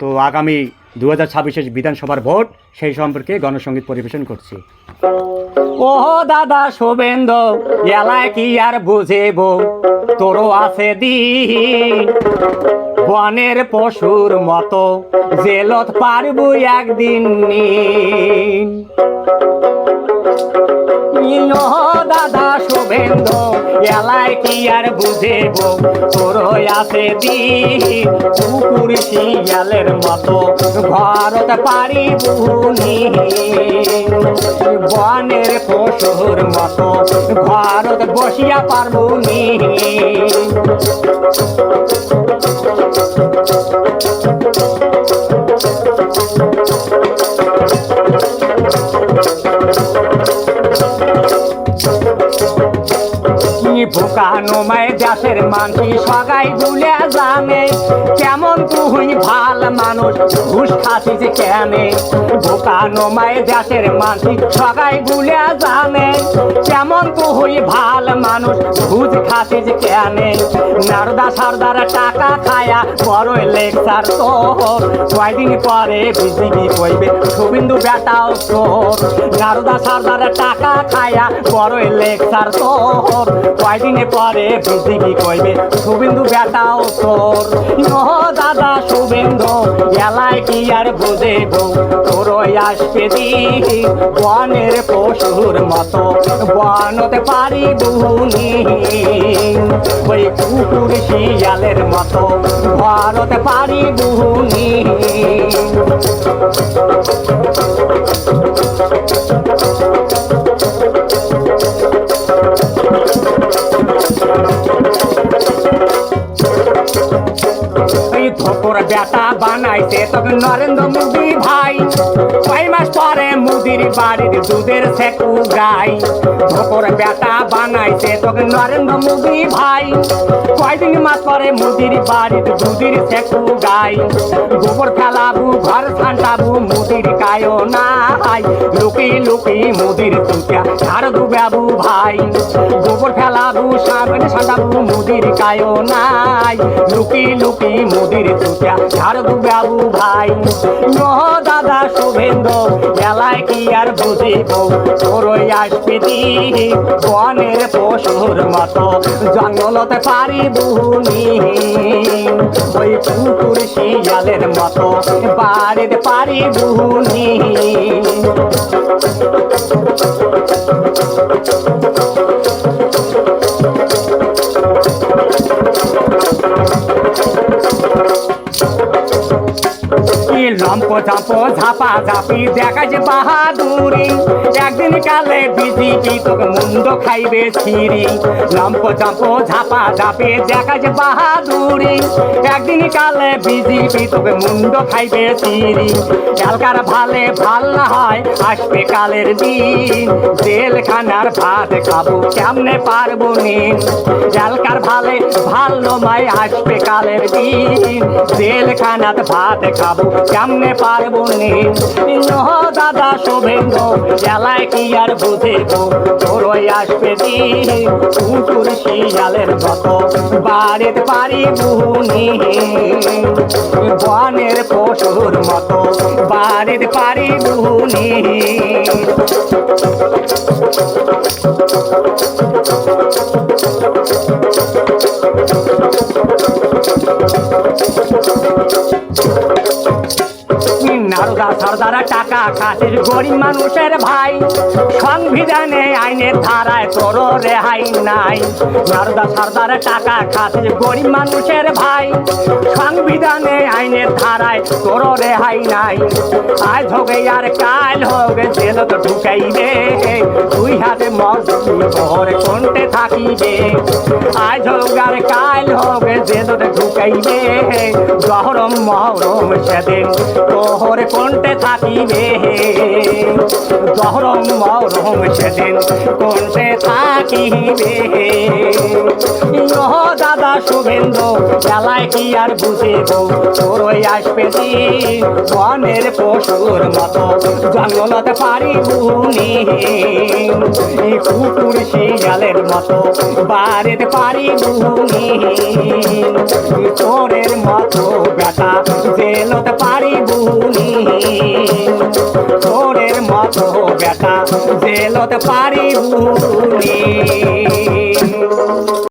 তো আগামী দু হাজার ছাব্বিশের বিধানসভার ভোট, সেই সম্পর্কে গণসঙ্গীত পরিবেশন করছি। ও দাদা শুভেন্দ্র এলায় কি আর বুঝেব? তোরও আছে দিন, বনের পশুর মতো, জেলত পারব একদিন দাদা শুভেন্দ্র এলায় কি আর বুঝেব? তোর আছে দিন, কুকুর শিয়ালের মতো। ভারত পারিব বনের পশুর মতো। ভারত বসিয়া পারব নি। কি বোকানো মায় দেশের মানসি সগাই গুলে জানে, কেমন তুই ভালো মানুষ, ঘুষ খাসিস কেনে। বোকানো মায় দেশের মানসি সগাই গুলে জানে, কেমন তুই ভালো মানুষ, ঘুষ খাসিস কেনে। নারদা সারদার টাকা খায়া বড় লেকচার তোর। কয়দিন পরে বিজিবি কইবে শুভিন্দু বেটাও তোর। নারদা সারদার টাকা খায়া বড় লেকচার তোর। কয়দিনে পরে বিজিবি কইবে, শুভেন্দু বেটাও তোর। ও দাদা শুভেন্দু, এলায় কি আর বুঝেব? তোর আসবে দি বনের পশুর মতো। বনতে পারি বুনি ওই কুকুর শিয়ালের মতো। ভারতে পারি বুনি ধোকর বেটা বানাইছে। তবে নরেন্দ্র মোদী ভাই, ছয় মাস পরে মুদির বাড়ির দুধের সেকু গাই। ধোকর বেটা বানাইছে, তবে নরেন্দ্র মোদী ভাই, কয়দিন মাস পরে মুদির বাড়ির দুধের সেকু গাই। গোবর ফেলাবু, ঘর ছান্টাবু মুদির কায়ও নাই লুকি লুকি মুদির তুকিয়া ঝাড় দুবাবু ভাই, গোবর ফেলাবু সামনে সাঁটাবু মুদির কায়ও নাই লুকি লুকি মুদির তুকিয়া ঝাড় দুবাবু ভাই। নো দাদা শুভেন্দ্র এলায় কি আর বুঝিব? তোরই আসবে বনের পশুর মতো। জঙ্গলতে পারি বুনি ওই কুকুর শিয়ালের মতো। বাড়িতে পারি বুনি কি ঝাপ, ঝাপা, ঝাপি, দেখা যে বাহাদুরি। একদিন কালে বিজিবি তোকে মুন্ড খাইবে ছিরি লম্প ঝাপ ঝাপা, ঝাপি, দেখা যে বাহাদুরি। একদিন কালে বিজিবি তোকে মুন্ড খাইবে ছিরি এলকার ভালে ভালো না হয়, আসবে কালের দিন। জেলখানার ভাত খাব, কেমনে পারব নিন? এলকার ভালে ভালো মাই আসবে কালের দিন। জেলখানাত ভাত খাব, কেমনে পারব নিন নহ দাদা শুভেন্দু জেলায় কি আর বুঝেব? তোরই আসবে কুকুর শিয়ালের মতো। বাড়িতে পারি বুনি বনের পশুর মতো। বাড়িতে পারি বুনি সর্দারা টাকা খাসির গরিব মানুষের ভাই। সংবিধানে আইনের ধারায় তোর রেহাই নাই। নারদা সর্দারা টাকা খাসির গরিব মানুষের ভাই। সংবিধানে আইনের ধারায় তোর রেহাই নাই। আজ হোগে আর কাল হোগে জেল তো ঢুকাইবে। দুই হাতে মজুরি ঘরে কোনতে থাকিবে। আজ হোক আর কাল হবে জেল ঢুকাইবে। গহরম মহরম সেদিন তোহর কোনতে থাকিবে। গহরম মহরম সেদিন কোনতে থাকিবে। ইহ দাদা শুভেন্দু জ্বালায় কি আর বুঝিব? তোরই আসবে দিন, বনের পশুর মতো। জঙ্গলতে পারি বুনি কুকুর শিয়ালের মতো। বাড়িতে পারি বুনি চোরের মতো বেটা জেলতে পারি বেটা জেলত পারি